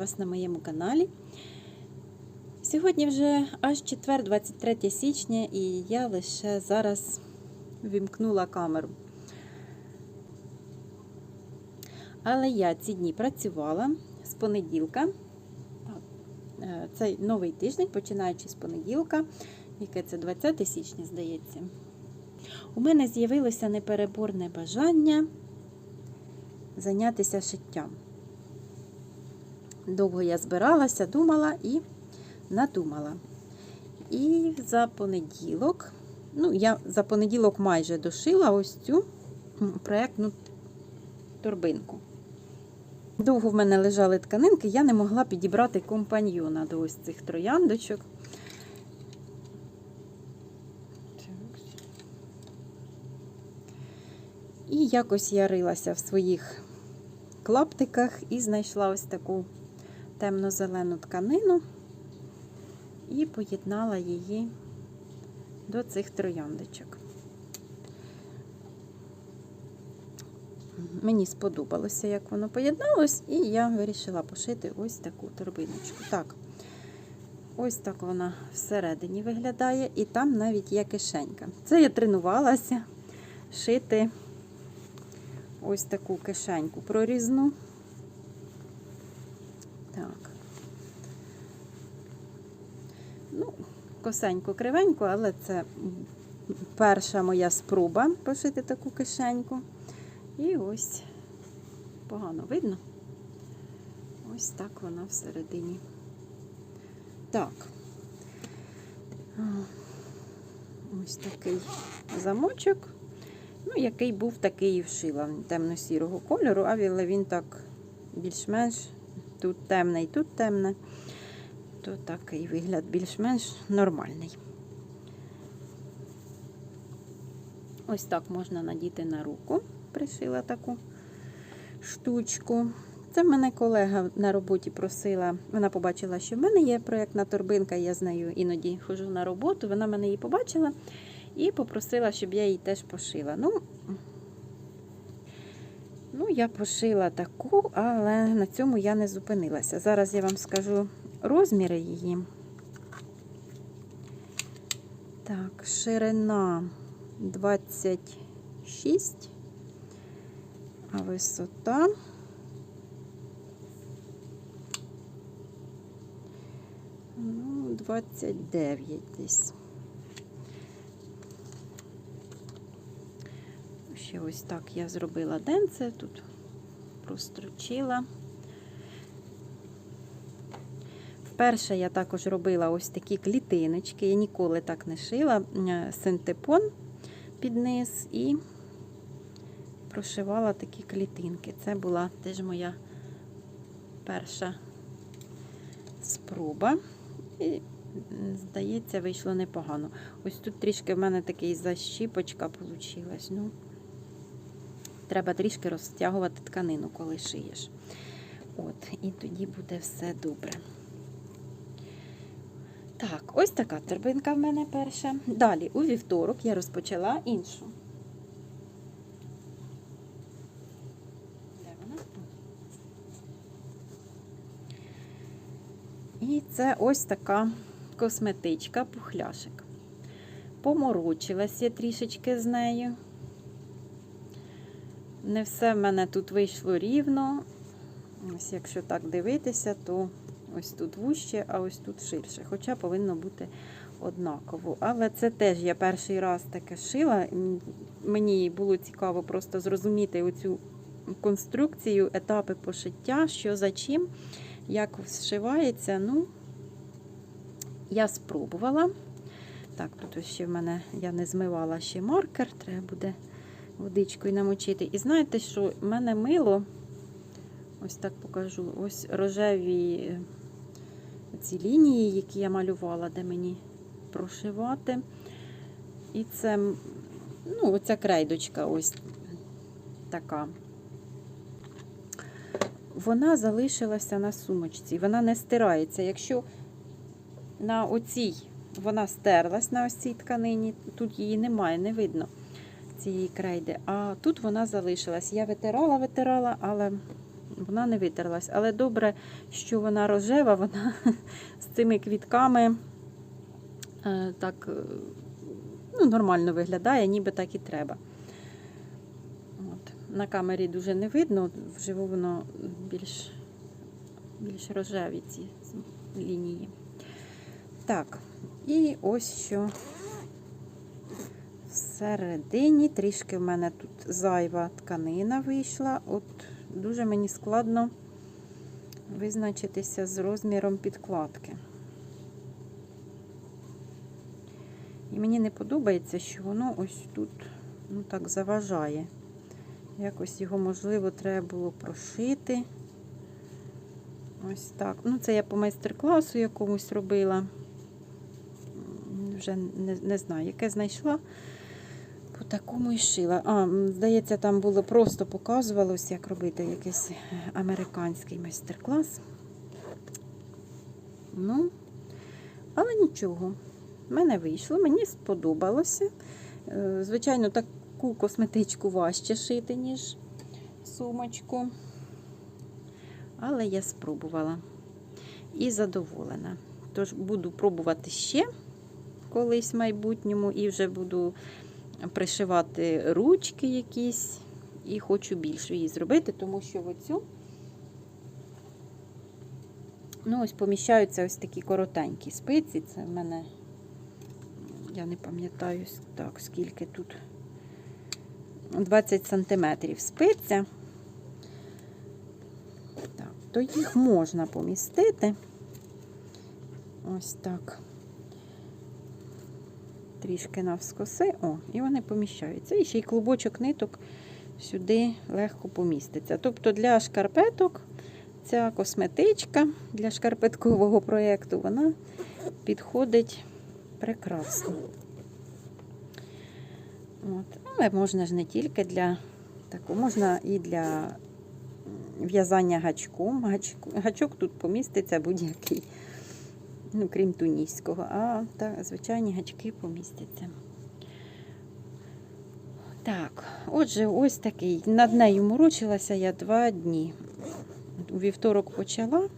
вас на моєму каналі. Сьогодні вже аж четвер, 23 січня, і я лише зараз вімкнула камеру. Але я ці дні працювала з понеділка. Е, Цей новий тиждень, починаючи з понеділка, яке це 20 січня, здається. У мене з'явилося непереборне бажання зайнятися шиттям. Довго я збиралася, думала і надумала. І за понеділок, ну, я за понеділок майже дошила ось цю проєктну торбинку. Довго в мене лежали тканинки, я не могла підібрати компаньйона до ось цих трояндочок. І якось я рилася в своїх клаптиках і знайшла ось таку темно-зелену тканину і поєднала її до цих трояндочок. Мені сподобалося, як воно поєдналось, і я вирішила пошити ось таку торбиночку. Так, ось так вона всередині виглядає, і там навіть є кишенька. Це я тренувалася шити ось таку кишеньку прорізну. Ну, косенько кривенько, але це перша моя спроба пошити таку кишеньку. І ось погано видно. Ось так вона всередині. Так. Ось такий замочок. Ну, який був, такий і вшила темно-сірого кольору, але він так більш-менш тут темне і тут темне, то такий вигляд більш-менш нормальний. Ось так можна надіти на руку, пришила таку штучку. Це мене колега на роботі просила, вона побачила, що в мене є проєктна торбинка, я з нею іноді хожу на роботу, вона мене її побачила і попросила, щоб я її теж пошила. Ну, ну, я пошила таку, але на цьому я не зупинилася. Зараз я вам скажу розміри її. Так, ширина 26, а висота. Ну, 29 десь. Ще ось так я зробила денце, тут прострочила. Вперше я також робила ось такі клітиночки. Я ніколи так не шила синтепон під низ і прошивала такі клітинки. Це була теж моя перша спроба. І, здається, вийшло непогано. Ось тут трішки в мене такий защіпочка вийшла. Ну, треба трішки розтягувати тканину, коли шиєш. От, і тоді буде все добре. Так, ось така торбинка в мене перша. Далі, у вівторок, я розпочала іншу. Де вона? І це ось така косметичка, пухляшик. Поморочилась я трішечки з нею. Не все в мене тут вийшло рівно. Ось якщо так дивитися, то ось тут вужче, а ось тут ширше. Хоча повинно бути однаково. Але це теж я перший раз таке шила. Мені було цікаво просто зрозуміти оцю конструкцію, етапи пошиття, що за чим, як зшивається. Ну, я спробувала. Так, тут ще в мене я не змивала ще маркер, треба буде водичкою намочити. І знаєте, що в мене мило, ось так покажу, ось рожеві ці лінії, які я малювала, де мені прошивати. І це, ну, оця крейдочка ось така. Вона залишилася на сумочці, вона не стирається. Якщо на оцій вона стерлась на ось цій тканині, тут її немає, не видно цієї крейди. А тут вона залишилась. Я витирала, витирала, але вона не витерлась. Але добре, що вона рожева, вона з цими квітками е, так е, ну, нормально виглядає, ніби так і треба. От. На камері дуже не видно, вживу воно більш, більш рожеві ці лінії. Так, і ось що всередині трішки в мене тут зайва тканина вийшла. От дуже мені складно визначитися з розміром підкладки. І мені не подобається, що воно ось тут ну так заважає. Якось його, можливо, треба було прошити. Ось так. Ну, це я по майстер-класу якомусь робила. Вже не, не знаю, яке знайшла. Такому і шила. А, здається, там було просто показувалось, як робити якийсь американський майстер-клас. Ну, але нічого. В мене вийшло, мені сподобалося. Е, Звичайно, таку косметичку важче шити, ніж сумочку. Але я спробувала і задоволена. Тож буду пробувати ще колись в майбутньому і вже буду пришивати ручки якісь. І хочу більше її зробити, тому що оцю ну, ось поміщаються ось такі коротенькі спиці. Це в мене, я не пам'ятаю, так, скільки тут 20 сантиметрів спиця. Так, то їх можна помістити. Ось так. Трішки навскоси. О, і вони поміщаються. І ще й клубочок ниток сюди легко поміститься. Тобто для шкарпеток ця косметичка для шкарпеткового проєкту, вона підходить прекрасно. От. Але можна ж не тільки для такого, можна і для в'язання гачком. Гачок тут поміститься будь-який, ну, крім туніського, а та, звичайні гачки помістяться. Так, отже, ось такий. Над нею морочилася я два дні. У вівторок почала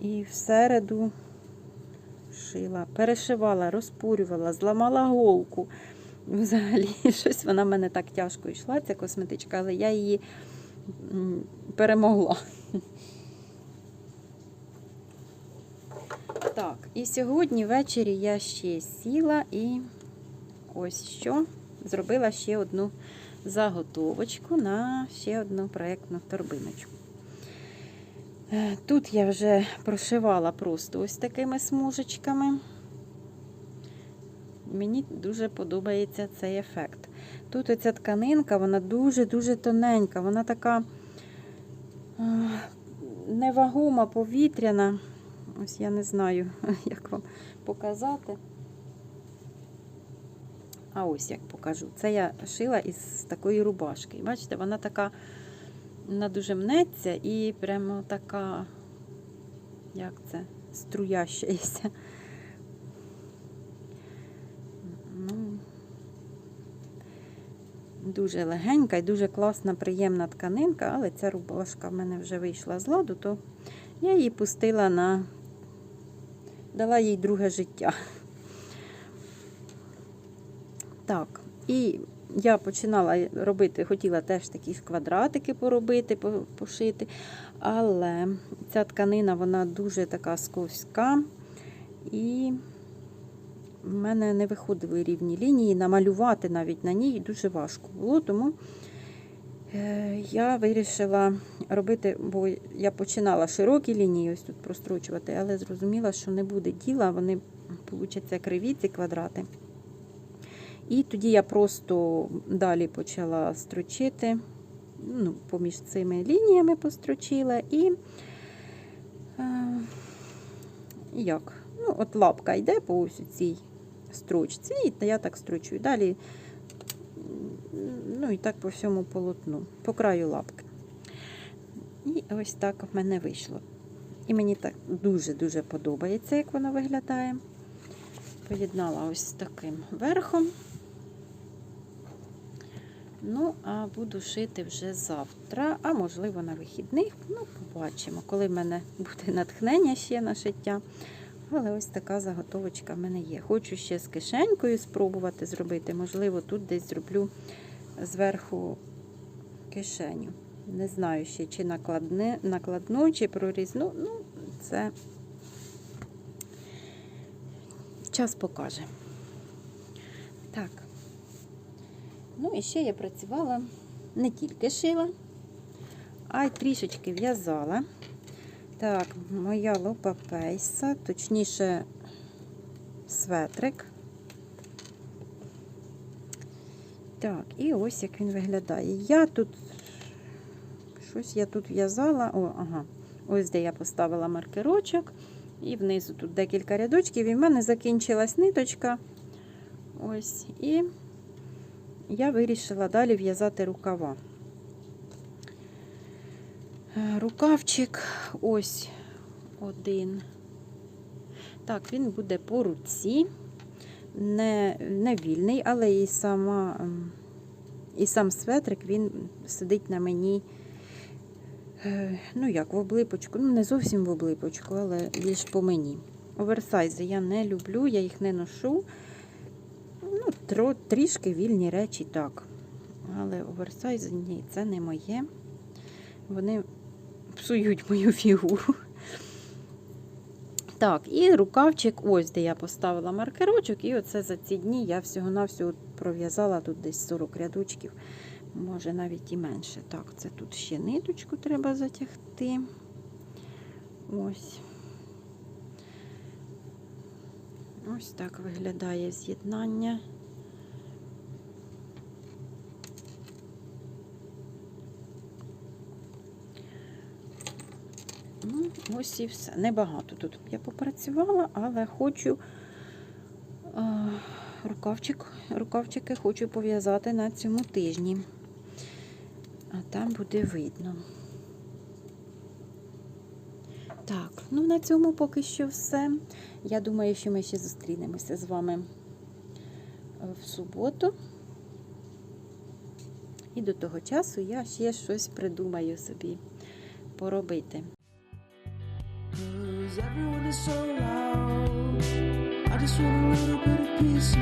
і в середу шила, перешивала, розпурювала, зламала голку. Взагалі, щось вона в мене так тяжко йшла, ця косметичка, але я її перемогла. Так, і сьогодні ввечері я ще сіла і ось що. Зробила ще одну заготовочку на ще одну проєктну торбиночку. Е, Тут я вже прошивала просто ось такими смужечками. Мені дуже подобається цей ефект. Тут оця тканинка, вона дуже-дуже тоненька, вона така е, невагома, повітряна. Ось я не знаю, як вам показати. А ось як покажу. Це я шила із такої рубашки. Бачите, вона така, вона дуже мнеться і прямо така, як це, струящаяся. Ну, дуже легенька і дуже класна, приємна тканинка, але ця рубашка в мене вже вийшла з ладу, то я її пустила на, дала їй друге життя. Так, і я починала робити, хотіла теж такі квадратики поробити, пошити, але ця тканина вона дуже така сковська, і в мене не виходили рівні лінії, намалювати навіть на ній дуже важко було, тому я вирішила робити, бо я починала широкі лінії ось тут прострочувати, але зрозуміла, що не буде діла, вони получаться криві ці квадрати. І тоді я просто далі почала строчити, ну, поміж цими лініями построчила і е, як? Ну, от лапка йде по ось цій строчці, і я так строчу. Далі, ну і так по всьому полотну, по краю лапки. І ось так в мене вийшло. І мені так дуже-дуже подобається, як воно виглядає. Поєднала ось таким верхом. Ну, а буду шити вже завтра, а можливо на вихідних. Ну, побачимо, коли в мене буде натхнення ще на шиття. Але ось така заготовочка в мене є. Хочу ще з кишенькою спробувати зробити. Можливо, тут десь зроблю зверху кишеню. Не знаю ще, чи накладне, накладну, чи прорізну. Ну, це час покаже. Так. Ну і ще я працювала, не тільки шила, а й трішечки в'язала. Так, моя лопа пейса, точніше, светрик. Так, і ось як він виглядає. Я тут щось я тут в'язала. О, ага. Ось де я поставила маркерочок. І внизу тут декілька рядочків. І в мене закінчилась ниточка. Ось. І я вирішила далі в'язати рукава. Рукавчик ось один. Так, він буде по руці, не, не вільний, але і сама, ем, і сам светрик він сидить на мені, е, ну як, в облипочку. Ну, не зовсім в облипочку, але більш по мені. Оверсайзи я не люблю, я їх не ношу. Ну, тро, трішки вільні речі, так. Але оверсайз, ні, це не моє. Вони псують мою фігуру. Так, і рукавчик, ось де я поставила маркерочок, і оце за ці дні я всього-навсього пров'язала тут десь 40 рядочків, може навіть і менше. Так, це тут ще ниточку треба затягти. Ось. Ось так виглядає з'єднання. Ну, ось і все. Небагато тут я попрацювала, але хочу а, рукавчик, рукавчики хочу пов'язати на цьому тижні. А там буде видно. Так, ну на цьому поки що все. Я думаю, що ми ще зустрінемося з вами в суботу. І до того часу я ще щось придумаю собі поробити. So loud. I just want a little bit of peace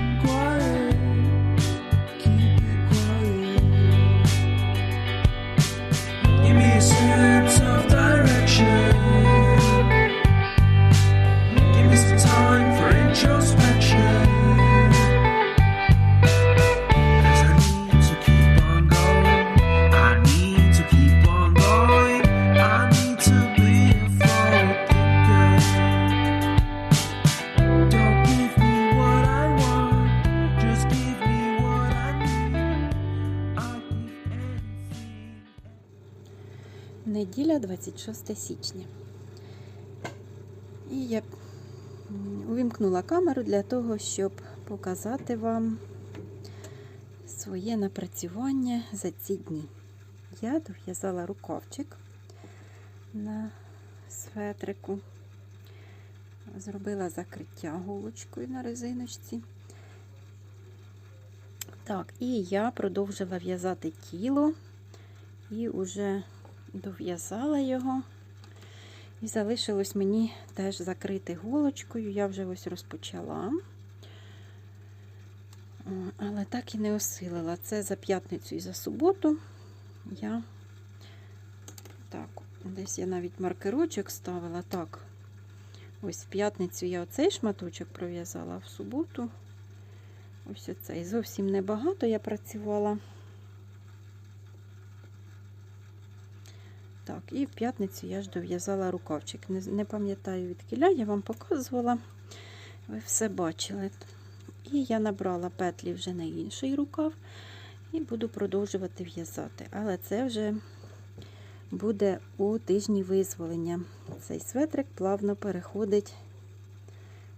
Неділя 26 січня. І я увімкнула камеру для того, щоб показати вам своє напрацювання за ці дні. Я дов'язала рукавчик на светрику, зробила закриття голочкою на резиночці. Так, і я продовжила в'язати тіло і вже дов'язала його. І залишилось мені теж закрити голочкою. Я вже ось розпочала. Але так і не осилила. Це за п'ятницю і за суботу. Я так, десь я навіть маркерочок ставила. Так, ось в п'ятницю я оцей шматочок пров'язала, в суботу. Ось оцей. Зовсім небагато я працювала. Так, і в п'ятницю я ж дов'язала рукавчик. Не, не пам'ятаю від кіля, я вам показувала. Ви все бачили. І я набрала петлі вже на інший рукав і буду продовжувати в'язати. Але це вже буде у тижні визволення. Цей светрик плавно переходить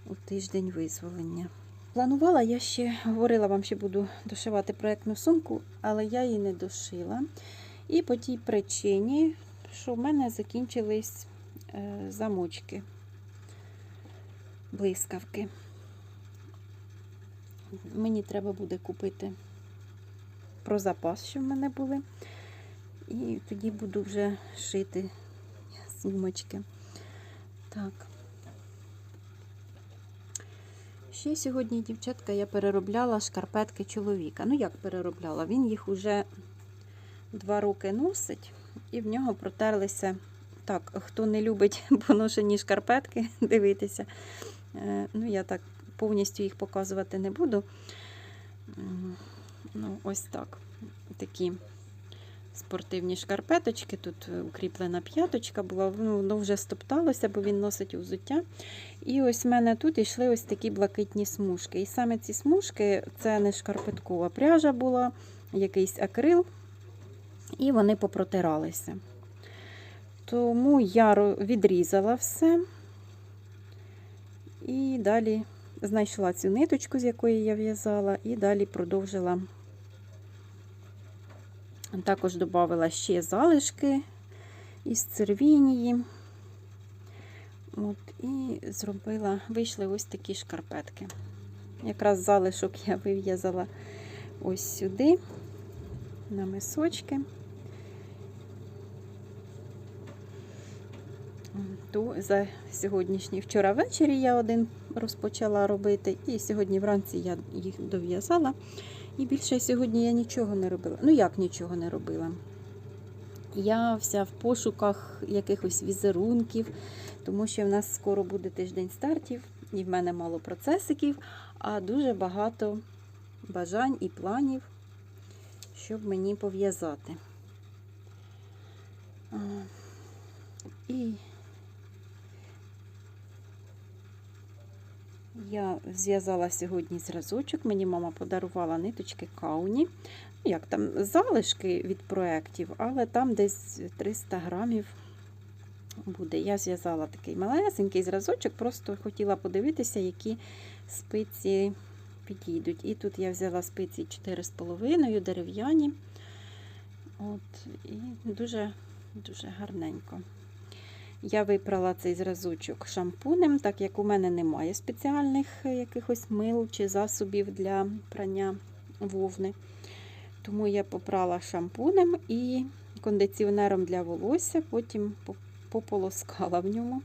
у тиждень визволення. Планувала, я ще говорила вам, що буду дошивати проєктну сумку, але я її не дошила. І по тій причині, що в мене закінчились е, замочки, блискавки. Мені треба буде купити про запас, що в мене були. І тоді буду вже шити сумочки. Так. Ще сьогодні, дівчатка, я переробляла шкарпетки чоловіка. Ну, як переробляла? Він їх уже два роки носить, і в нього протерлися. Так, хто не любить поношені шкарпетки, дивитися. Е, Ну, я так повністю їх показувати не буду. Ну, ось так. Такі спортивні шкарпеточки. Тут е, укріплена п'яточка була, ну, воно вже стопталося, бо він носить взуття. І ось в мене тут йшли ось такі блакитні смужки. І саме ці смужки це не шкарпеткова пряжа була, якийсь акрил, і вони попротиралися. Тому я відрізала все. І далі знайшла цю ниточку, з якої я в'язала, і далі продовжила. Також додала ще залишки із цервінії. От, і зробила, вийшли ось такі шкарпетки. Якраз залишок я вив'язала ось сюди, на мисочки. То за сьогоднішній вчора ввечері я один розпочала робити, і сьогодні вранці я їх дов'язала. І більше сьогодні я нічого не робила. Ну як нічого не робила? Я вся в пошуках якихось візерунків, тому що в нас скоро буде тиждень стартів, і в мене мало процесиків, а дуже багато бажань і планів, щоб мені пов'язати. І я зв'язала сьогодні зразочок. Мені мама подарувала ниточки кауні. Ну, Як там залишки від проєктів, але там десь 300 грамів буде. Я зв'язала такий малесенький зразочок, просто хотіла подивитися, які спиці підійдуть. І тут я взяла спиці 4,5 дерев'яні. От, і дуже, дуже гарненько. Я випрала цей зразочок шампунем, так як у мене немає спеціальних е, якихось мил чи засобів для прання вовни. Тому я попрала шампунем і кондиціонером для волосся, потім пополоскала в ньому.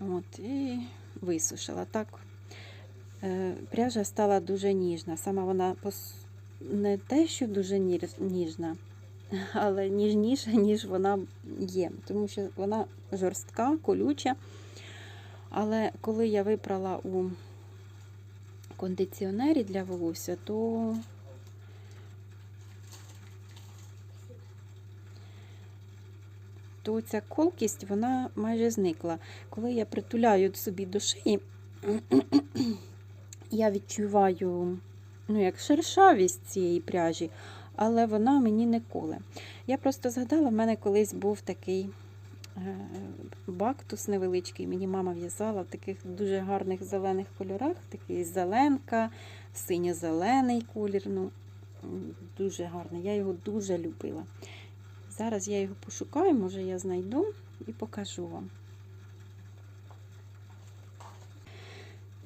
От, і висушила. Так, пряжа стала дуже ніжна. Сама вона не те, що дуже ніжна, але ніжніша, ніж вона є. Тому що вона жорстка, колюча. Але коли я випрала у кондиціонері для волосся, то то ця колкість вона майже зникла. Коли я притуляю собі до шиї, я відчуваю ну, як шершавість цієї пряжі, але вона мені не коле. Я просто згадала, в мене колись був такий е, бактус невеличкий, мені мама в'язала в таких дуже гарних зелених кольорах, такий зеленка, синьо-зелений колір. Ну, дуже гарний. Я його дуже любила. Зараз я його пошукаю, може я знайду і покажу вам.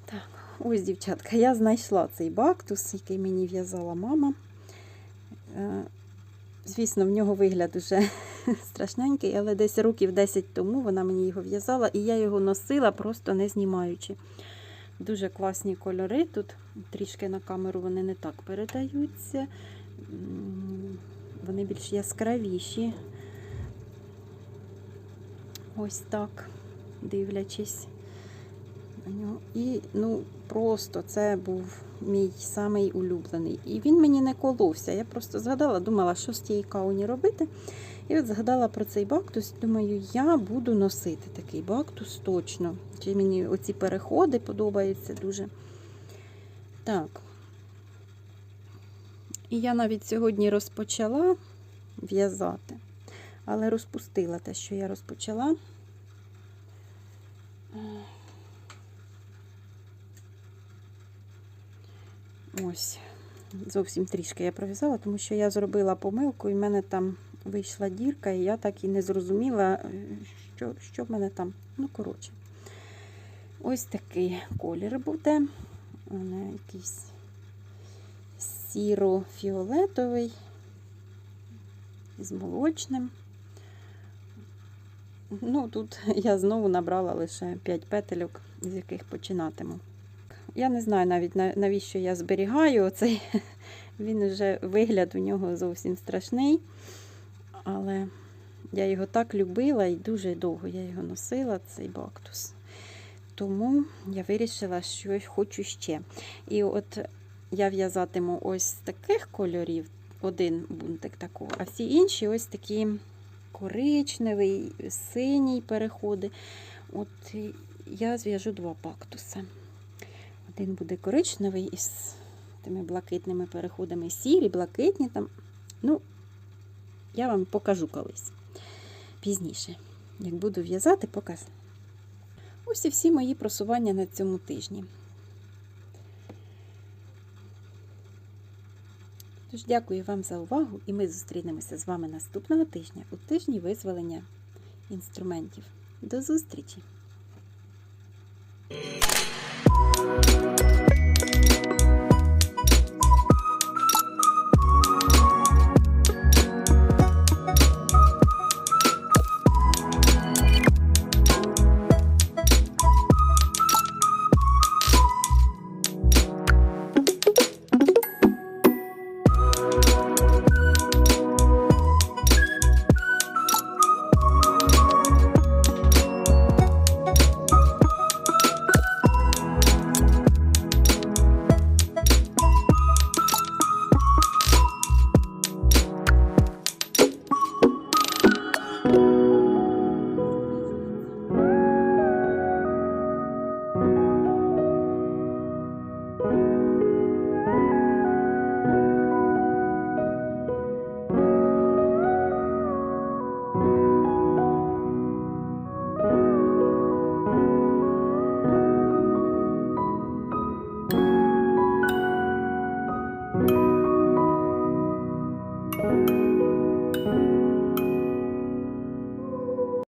Так, ось, дівчатка, я знайшла цей бактус, який мені в'язала мама. Е, Звісно, в нього вигляд уже страшненький, але десь років 10 тому вона мені його в'язала, і я його носила, просто не знімаючи. Дуже класні кольори. Тут трішки на камеру вони не так передаються. Вони більш яскравіші. Ось так, дивлячись. І ну, просто це був мій самий улюблений. І він мені не коловся. Я просто згадала, думала, що з тієї кауні робити. І от згадала про цей бактус. Думаю, я буду носити такий бактус точно. Чи мені оці переходи подобаються дуже. Так. І я навіть сьогодні розпочала в'язати, але розпустила те, що я розпочала. Ось, зовсім трішки я пров'язала, тому що я зробила помилку, і в мене там вийшла дірка, і я так і не зрозуміла, е, що, що в мене там. Ну, коротше, ось такий колір буде. Мене якийсь сіро-фіолетовий з молочним. Ну, тут я знову набрала лише 5 петельок, з яких починатиму. Я не знаю навіть навіщо я зберігаю оцей. Він вже вигляд у нього зовсім страшний. Але я його так любила і дуже довго я його носила, цей бактус. Тому я вирішила, що хочу ще. І от я в'язатиму ось таких кольорів, один бунтик такого, а всі інші ось такі коричневий, синій переходи. От я зв'яжу два бактуса. Один буде коричневий із тими блакитними переходами, сірі, блакитні там. Ну, я вам покажу колись. Пізніше. Як буду в'язати, покажу. Ось і всі мої просування на цьому тижні. Тож дякую вам за увагу, і ми зустрінемося з вами наступного тижня у тижні визволення інструментів. До зустрічі!